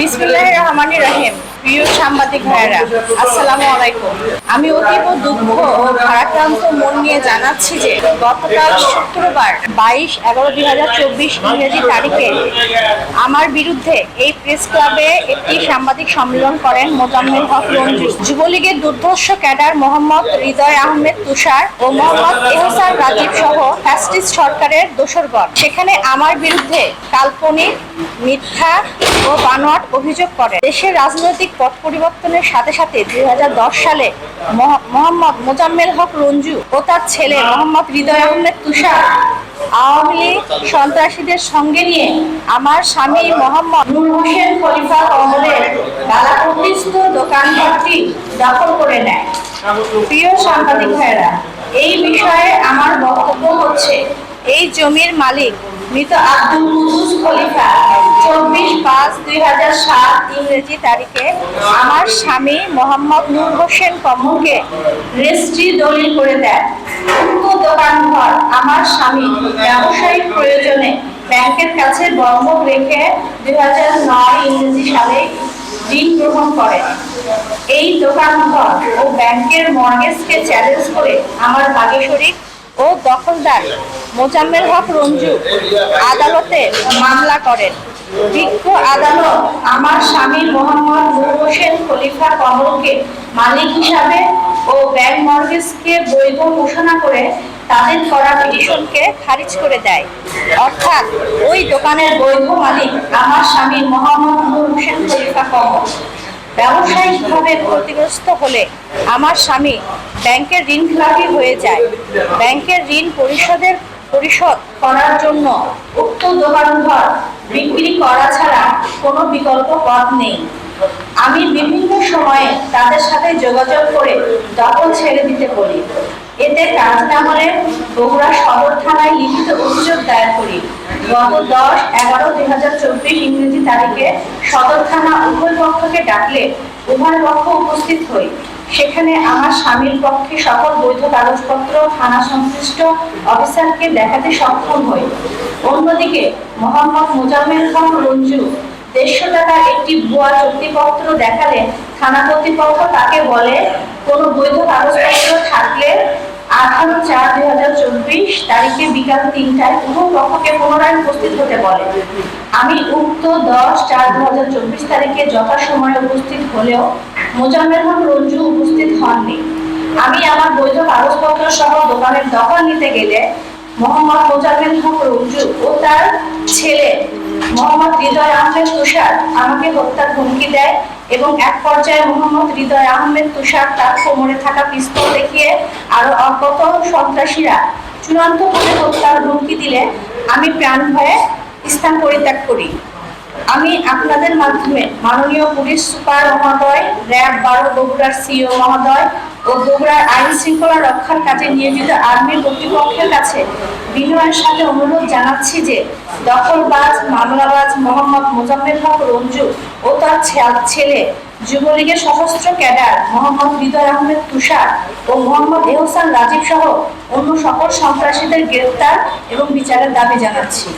বিসমিল্লাহ প্রিয় সাংবাদিক ভাইয়েরা, আসসালামু আলাইকুম। আমি অতীব দুঃখ ও ভারাক্রান্ত মন নিয়ে জানাচ্ছি যে গতকাল শুক্রবার বাইশ এগারো দুই হাজার চব্বিশ ইংরেজি তারিখে আমার বিরুদ্ধে এই প্রেস ক্লাবে একটি সাংবাদিক সম্মেলন করেন মোজাম্মেল হক রঞ্জু। যুবলীগের দুর্ধর্ষ ক্যাডার মোহাম্মদ হৃদয় আহমেদ তুষার ও মোহাম্মদ এহসান রাজীব সহ ফ্যাসিস্ট সরকারের দোসরগণ। সেখানে আমার বিরুদ্ধে কাল্পনিক মিথ্যা ও বানোয়াট অভিযোগ করে। দেশের রাজনৈতিক পট পরিবর্তনের সাথে সাথে দুই হাজার দশ সালে মহ- মোহাম্মদ মোজাম্মেল হক রঞ্জু ও তার ছেলে মোহাম্মদ হৃদয় আহমেদ তুষার আওয়ামী লীগ সন্ত্রাসীদের সঙ্গে নিয়ে আমার স্বামী মোহাম্মদ নূর হোসেন খলিফা কমলের বালাপতিস্থ দোকানঘরটি দখল করে নেয়। প্রিয় সাংবাদিক ভাইয়েরা, এই বিষয়ে আমার বক্তব্য হচ্ছে, এই জমির মালিক মৃত আব্দুল কুদুস খলিফা, চব্বিশ পাঁচ দুই হাজার সাত ইংরেজি তারিখে আমার স্বামী মোহাম্মদ নূর হোসেন রেজিস্ট্রি দলিল করে দেন। উক্ত দোকানঘর আমার স্বামী ব্যবসায়িক প্রয়োজনে ব্যাংকের কাছে বন্ধক রেখে দুই হাজার নয় ইংরেজি সালে ঋণ গ্রহণ করেন। এই দোকানঘর ও ব্যাংকের মর্গেজকে চ্যালেঞ্জ করে আমার বাগেশ্বরী ও দখলদার মোজাম্মেল হক রঞ্জু আদালতে মামলা করেন। বিজ্ঞ আদালত আমার স্বামী মোহাম্মদ হোসেন খলিফা কমলকে মালিক হিসাবে ও ব্যাংক মর্গেজকে বৈধ ঘোষণা করে তাদের করা পিটিশনকে খারিজ করে দেয়। অর্থাৎ ওই দোকানের বৈধ মালিক আমার স্বামী মোহাম্মদ হোসেন খলিফা কমল। ব্যবসায়িকভাবে ক্ষতিগ্রস্ত হলে আমার স্বামী ব্যাংকের ঋণ খেলাপি হয়ে যায়। ব্যাংকের ঋণ পরিশোধের পরিশোধ করার জন্য উক্ত দোকানঘর বিক্রি করা ছাড়া কোনো বিকল্প পথ নেই। আমি বিভিন্ন সময়ে তাদের সাথে যোগাযোগ করে দখল ছেড়ে দিতে বলি। এতে কাজ না হলে বগুড়া সদর থানায় লিখিত অভিযোগ দায়ের করি। গত দশ এগারো দুই হাজার চব্বিশ ইংরেজি তারিখে সদর থানা উভয় পক্ষকে ডাকলে উভয় পক্ষ উপস্থিত হই। সেখানে আমার স্বামীর পক্ষে সকল বৈধ কাগজপত্র থানা সংশ্লিষ্ট অফিসারকে দেখাতে সক্ষম হই। অন্যদিকে মোহাম্মদ মোজাম্মেল খান রঞ্জু দেড়শো টাকার একটি ভুয়া চুক্তিপত্র দেখালে থানা কর্তৃপক্ষ তাকে বলে, কোনো বৈধ কাগজপত্র থাকলে আঠারো চার দুই হাজার চব্বিশ তারিখে বিকাল তিনটায় উভয় পুনরায় উপস্থিত হতে বলে। আমি উক্ত দশ চার দু হাজার চব্বিশ তারিখে যথাসময়ে উপস্থিত হলেও মোজাম্মেল রঞ্জু উপস্থিত হননি। আমি আমার বৈধ কাগজপত্র সহ দোকানের দখল নিতে গেলে মোহাম্মদ মোজাম্মেল হক রঞ্জু ও তার ছেলে মোহাম্মদ হৃদয় আহমেদ তুষার আমাকে হত্যার হুমকি দেয় এবং এক পর্যায়ে মোহাম্মদ হৃদয় আহমেদ তুষার তার কোমরে থাকা পিস্তল দেখিয়ে আরও অজ্ঞাত সন্ত্রাসীরা চূড়ান্ত করে হত্যার হুমকি দিলে আমি প্রাণ ভয়ে স্থান পরিত্যাগ করি। আমি আপনাদের মাধ্যমে মাননীয় পুলিশ সুপার মহোদয়, র্যাব বারো বগুড়ার সিও মহোদয় ও বগুড়ার আইন শৃঙ্খলা রক্ষার কাজে নিয়োজিত আর্মির কর্তৃপক্ষের কাছে বিনয়ের সাথে অনুরোধ জানাচ্ছি যে দখলবাজ, মামলাবাজ মোহাম্মদ মোজাম্মেল হক, রঞ্জু ও তার ছেলে যুবলীগের সশস্ত্র ক্যাডার মোহাম্মদ হৃদয় আহমেদ তুষার ও মোহাম্মদ এহসান রাজীব সহ অন্য সকল সন্ত্রাসীদের গ্রেফতার এবং বিচারের দাবি জানাচ্ছি।